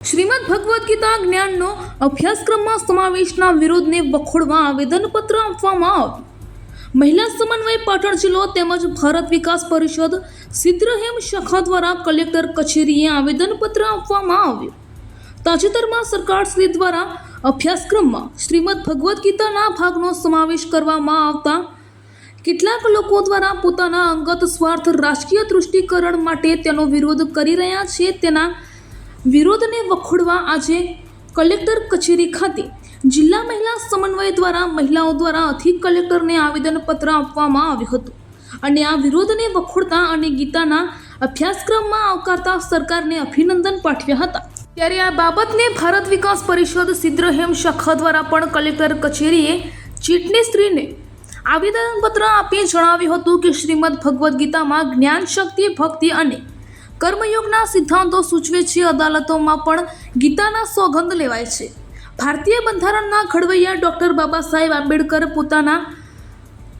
શ્રીમદ ભગવદ્ ગીતા જ્ઞાનનો અભ્યાસક્રમમાં સમાવેશના વિરોધને વખોડવા આવેદનપત્ર આપવામાં આવ્યું. મહિલા સમન્વય પાટણ જિલ્લો તેમજ ભારત વિકાસ પરિષદ સિદ્ધરહેમ શાખા દ્વારા કલેક્ટર કચેરીએ આવેદનપત્ર આપવામાં આવ્યું. તાજેતરમાં સરકાર શ્રી દ્વારા અભ્યાસક્રમમાં શ્રીમદ ભગવદ્ ગીતાના ભાગનો સમાવેશ કરવામાં આવતા કેટલાક લોકો દ્વારા પોતાના અંગત સ્વાર્થ રાજકીય તૃષ્ટિકરણ માટે તેનો વિરોધ કરી રહ્યા છે તેના વિરોધને વખોડવા આજે કલેક્ટર કચેરી ખાતે જિલ્લા મહિલા સમન્વય દ્વારા મહિલાઓ દ્વારા અધિક કલેક્ટરને આવેદનપત્ર આપવામાં આવ્યું હતું. અને આ વિરોધને વખોડતા અને ગીતાના અભ્યાસક્રમમાં આવકારતા સરકારને અભિનંદન પાઠવ્યા હતા. ત્યારે આ બાબતને ભારત વિકાસ પરિષદ સિદ્ધરહેમ શાખા દ્વારા પણ કલેક્ટર કચેરીએ ચીટની સ્ત્રીને આવેદનપત્ર આપી જણાવ્યું હતું કે શ્રીમદ ભગવદ્ ગીતામાં જ્ઞાન શક્તિ, ભક્તિ અને કર્મયોગના સિદ્ધાંતો સૂચવે છે, અદાલતોમાં પણ ગીતાના સોગંદ લેવાય છે. ભારતીય બંધારણના ઘડવૈયા ડૉક્ટર બાબા સાહેબ આંબેડકર પોતાના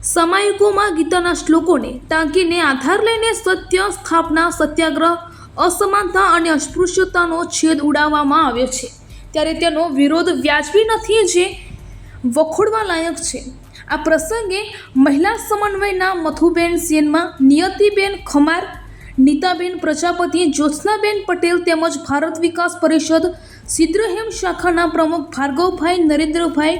સામાયિકોમાં ગીતાના શ્લોકોને ટાંકીને આધાર લઈને સત્ય, સ્થાપના, સત્યાગ્રહ, અસમાનતા અને અસ્પૃશ્યતાનો છેદ ઉડાવવામાં આવ્યો છે. ત્યારે તેનો વિરોધ વ્યાજબી નથી જે વખોડવા લાયક છે. આ પ્રસંગે મહિલા સમન્વયના મથુબેન સેનમાં નિયતિબેન ખમાર નીતાબેન પ્રજાપતિ, જ્યોત્સનાબેન પટેલ તેમજ ભારત વિકાસ પરિષદ, સિદ્રહેમ શાખાના પ્રમુખ ભાર્ગવભાઈ, નરેન્દ્રભાઈ,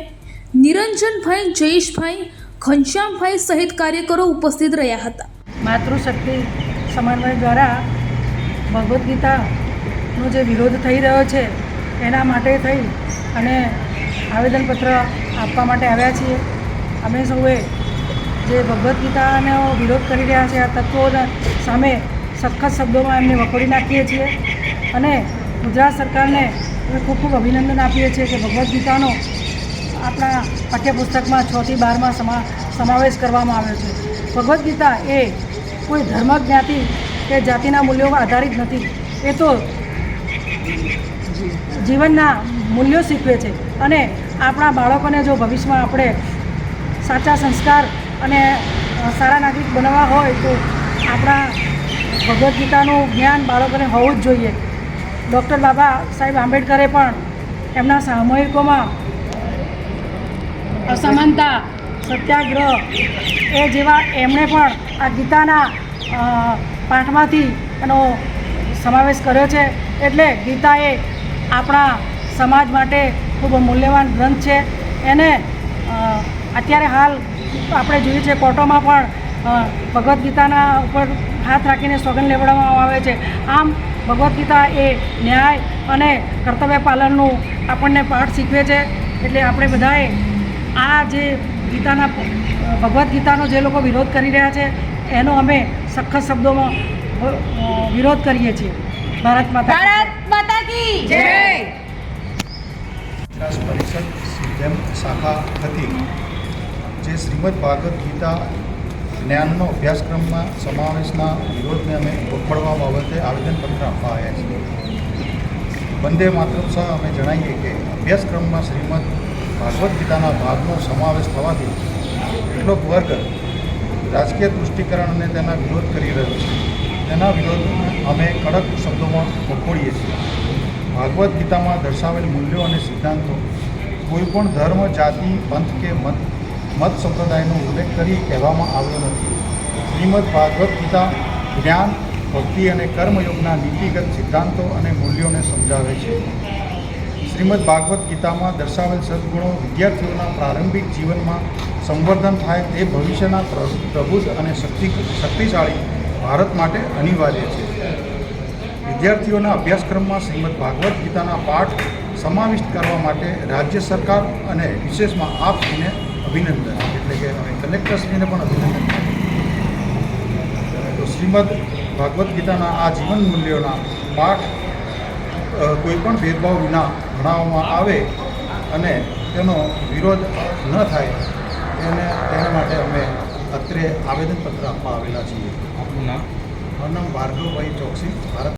નિરંજનભાઈ, જયેશભાઈ, ઘનશ્યામભાઈ સહિત કાર્યકરો ઉપસ્થિત રહ્યા હતા. માતૃશક્તિ સમન્વય દ્વારા ભગવદ્ ગીતાનો જે વિરોધ થઈ રહ્યો છે, એના માટે થઈ અને આવેદનપત્ર આપવા માટે આવ્યા છીએ. અમે સૌએ જે ભગવદ્ ગીતાનો વિરોધ કરી રહ્યા છે, આ તત્વોના સામે સખત શબ્દોમાં એમને વખોડી નાખીએ છીએ. અને ગુજરાત સરકારને અમે ખૂબ ખૂબ અભિનંદન આપીએ છીએ કે ભગવદ્ ગીતાનો આપણા પાઠ્યપુસ્તકમાં છથી બારમાં સમા, સમાવેશ કરવામાં આવ્યો છે. ભગવદ્ ગીતા એ કોઈ ધર્મ જ્ઞાતિ કે જાતિના મૂલ્યો આધારિત નથી. એ તો જીવનના મૂલ્યો શીખવે છે. અને આપણા બાળકોને જો ભવિષ્યમાં આપણે સાચા સંસ્કાર અને સારા નાગરિક બનાવવા હોય તો આપણા ભગવદ્ ગીતાનું જ્ઞાન બાળકોને હોવું જ જોઈએ. ડૉક્ટર બાબા સાહેબ આંબેડકરે પણ એમના સામૂહિકોમાં અસમાનતા, સત્યાગ્રહ એ જેવા એમણે પણ આ ગીતાના પાઠમાંથી એનો સમાવેશ કર્યો છે. એટલે ગીતા એ આપણા સમાજ માટે ખૂબ મૂલ્યવાન ગ્રંથ છે. એને અત્યારે હાલ આપણે જોઈએ છે કોર્ટોમાં પણ ભગવદ્ ગીતાના ઉપર હાથ રાખીને સોગન લેવડાવવામાં આવે છે. આમ ભગવદ્ ગીતા એ ન્યાય અને કર્તવ્ય પાલનનું આપણને પાઠ શીખવે છે. એટલે આપણે બધાએ આ જે ગીતાના ભગવદ્ ગીતાનો જે લોકો વિરોધ કરી રહ્યા છે એનો અમે સખત શબ્દોમાં વિરોધ કરીએ છીએ. ભારત માતા ભારત માતા કી જય. વિકાસ પરિષદ સિદ્ધેમ શાખા હતી જે શ્રીમદ ભાગવત ગીતા જ્ઞાનનો અભ્યાસક્રમમાં સમાવેશના વિરોધને અમે વખોડવા બાબતે આવેદનપત્ર આપવા આવ્યા છીએ. વંદે માતરમ સહ અમે જણાવીએ કે અભ્યાસક્રમમાં શ્રીમદ ભાગવદ્ ગીતાના ભાગનો સમાવેશ થવાથી કેટલોક વર્ગ રાજકીય તુષ્ટિકરણને તેના વિરોધ કરી રહ્યો છે. તેના વિરોધમાં અમે કડક શબ્દોમાં વખોડીએ છીએ. ભાગવદ્ ગીતામાં દર્શાવેલ મૂલ્યો અને સિદ્ધાંતો, કોઈ પણ ધર્મ, જાતિ, પંથ કે મત મત સંપ્રદાયનો ઉલ્લેખ કરી કહેવામાં આવ્યો નથી. શ્રીમદ ભાગવદ્ ગીતા જ્ઞાન, ભક્તિ અને કર્મયોગના નીતિગત સિદ્ધાંતો અને મૂલ્યોને સમજાવે છે. શ્રીમદ ભાગવદ્ ગીતામાં દર્શાવેલ સદગુણો વિદ્યાર્થીઓના પ્રારંભિક જીવનમાં સંવર્ધન થાય તે ભવિષ્યના પ્ર- પ્રબુદ્ધ અને શક્તિ, શક્તિશાળી ભારત માટે અનિવાર્ય છે. વિદ્યાર્થીઓના અભ્યાસક્રમમાં શ્રીમદ ભાગવદ્ ગીતાના પાઠ સમાવિષ્ટ કરવા માટે રાજ્ય સરકાર અને વિશેષમાં આપશ્રીને અભિનંદન. એટલે કે અમે કલેક્ટરશ્રીને પણ અભિનંદન તો શ્રીમદ ભાગવદ્ ગીતાના આ જીવન મૂલ્યોના પાઠ કોઈપણ ભેદભાવ વિના ભણાવવામાં આવે અને તેનો વિરોધ ન થાય, એને, તેના માટે અમે અત્રે આવેદનપત્ર આપવા આવેલા છીએ. મારું નામ ભાર્ગવભાઈ ચોકસી, ભારત